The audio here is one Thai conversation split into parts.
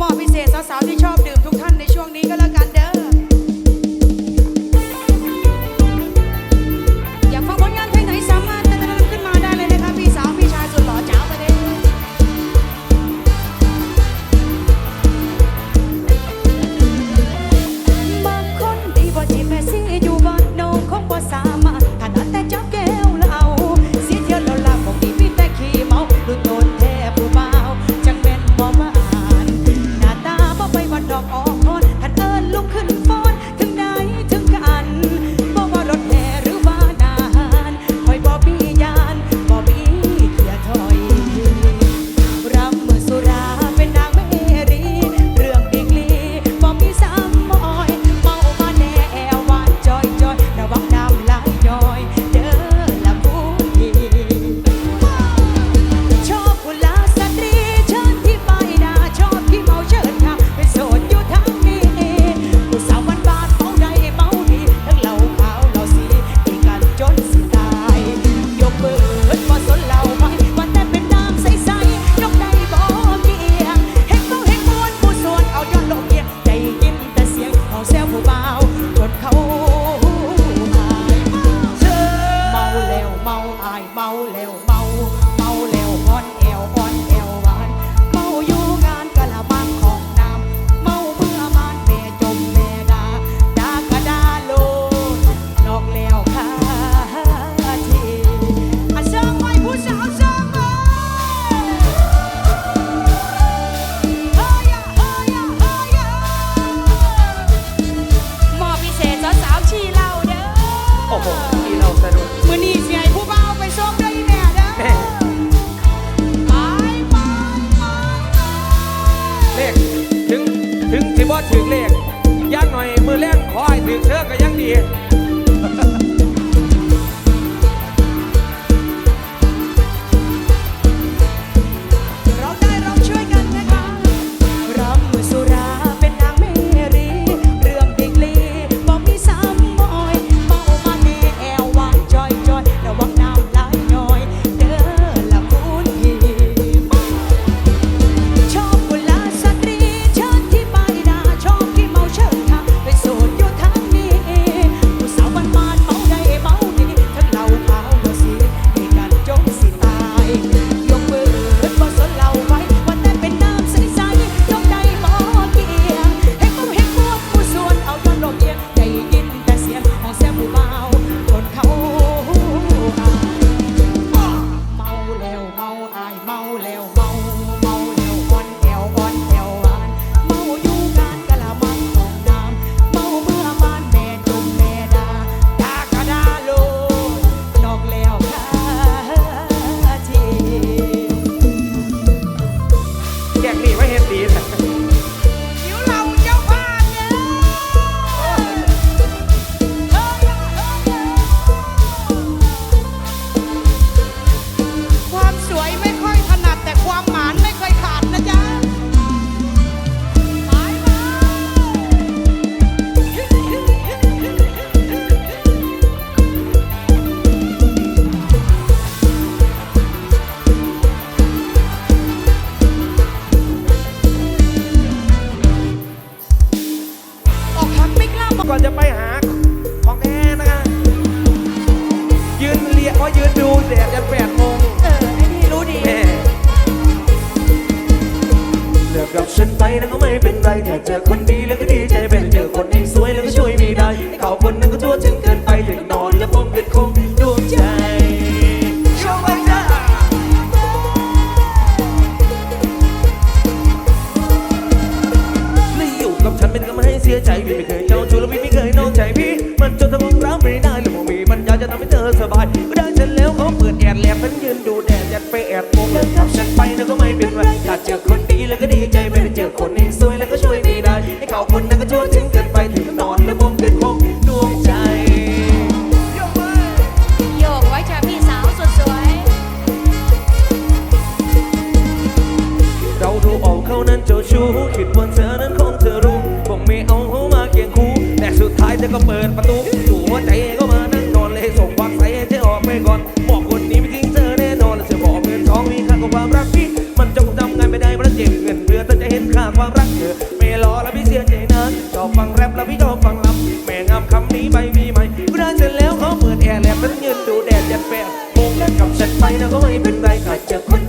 มอบพิเศษสาวๆที่ชอบดื่มทุกท่านในช่วงนี้ก็แล้ว yeah. ไม่เป็นไรอยากเจอคนดีแล้วก็ดีใจไปเจอคนที่สวยแล้วก็ช่วยไม่ได้เขาคนนั้นก็ทั่วถึงเกินไปอย่างนอนและผมเป็นคงดวงใจเสียใจพี่ไม่เคยเจ้าชู้แล้วพี่ไม่เคยนอกใจพี่ มันจนทำผมรัไม่ได้หรืผมมีปัญญาจะทำให้เธอสบายก็ได้ฉันแล้วเขาเปิดแอดแลบฉันยืนดูแดดจัดไปแอดโมงแล้ฉันไปนะก็ไม่เป็นไรถ้าเจอคน เจ้าชู้คิดว่าเธอนั้นคงเธอรู้คงไม่เอาเขามาเกี่ยงคู่แต่สุดท้ายเธอก็เปิดประตูหัวใจก็มานั่งนอนเลยส่งความใส่ให้เธอออกไปก่อน บอกคนนี้ไม่ทิ้งเธอแน่นอนและจะบอกเงินทองมีค่าของความรักพี่ มันจงจำไงไม่ได้เพราะเจ็บเงินเพื่อเธอจะเห็นค่าความรักเธอไม่รอแล้วพี่เสียใจนะชอบฟังแรปแล้วพี่ชอบฟังลำแม่งามคำนี้ไปมีไหมเวลาเสร็จแล้วเขาเปิดแอร์แล้วนั้นยืนดูแดดยันแปะโมงแล้วกับฉันไปแล้วก็ไม่เป็นไรอาจจะคน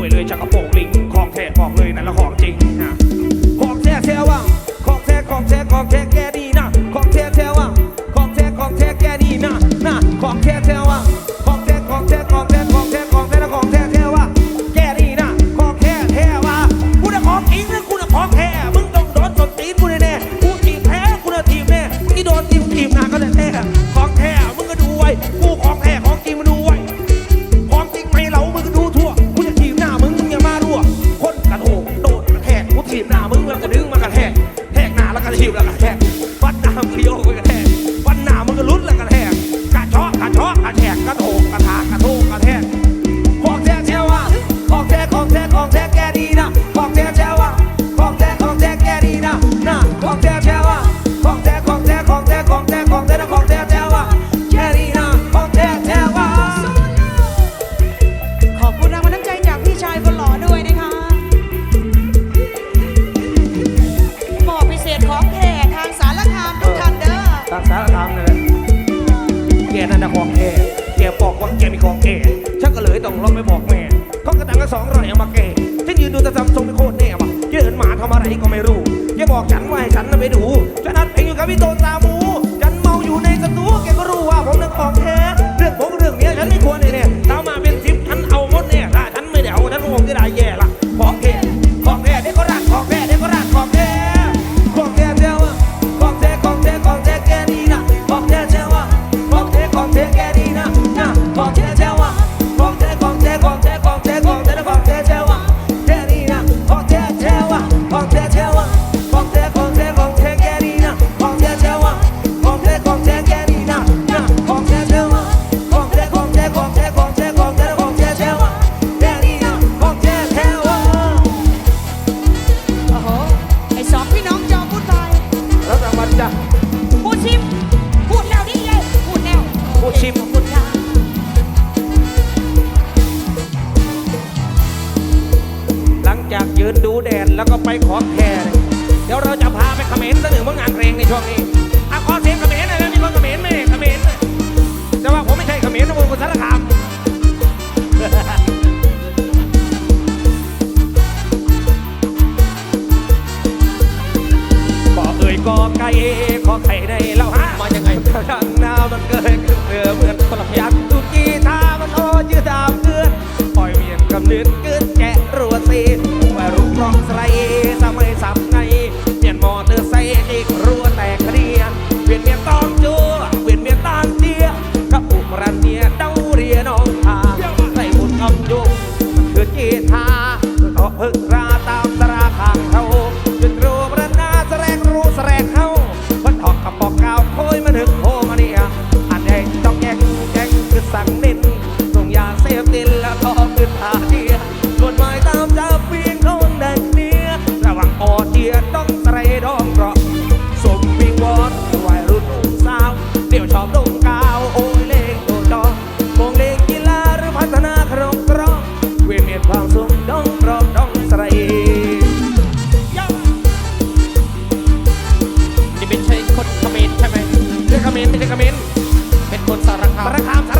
วยเลยจากกระโปรงลิงของแทศบอกเลยนั่นละของจริง แล้วก็ไปขอแคร์เดี๋ยวเราจะพาไปเขมรสักหนึ่งผลงานเพลงในช่วงนี้อขอเสียงเขมรนะอยแล้มีคนเขมรไหมเขมรแต่ว่าผมไม่ใช่เขมรนะคุณคุณสารคามขอเอ่ยกอไก่ขอไข่ในเล่าฮะมายังไงทางนาวมันเกิด คนสารคามสารคาม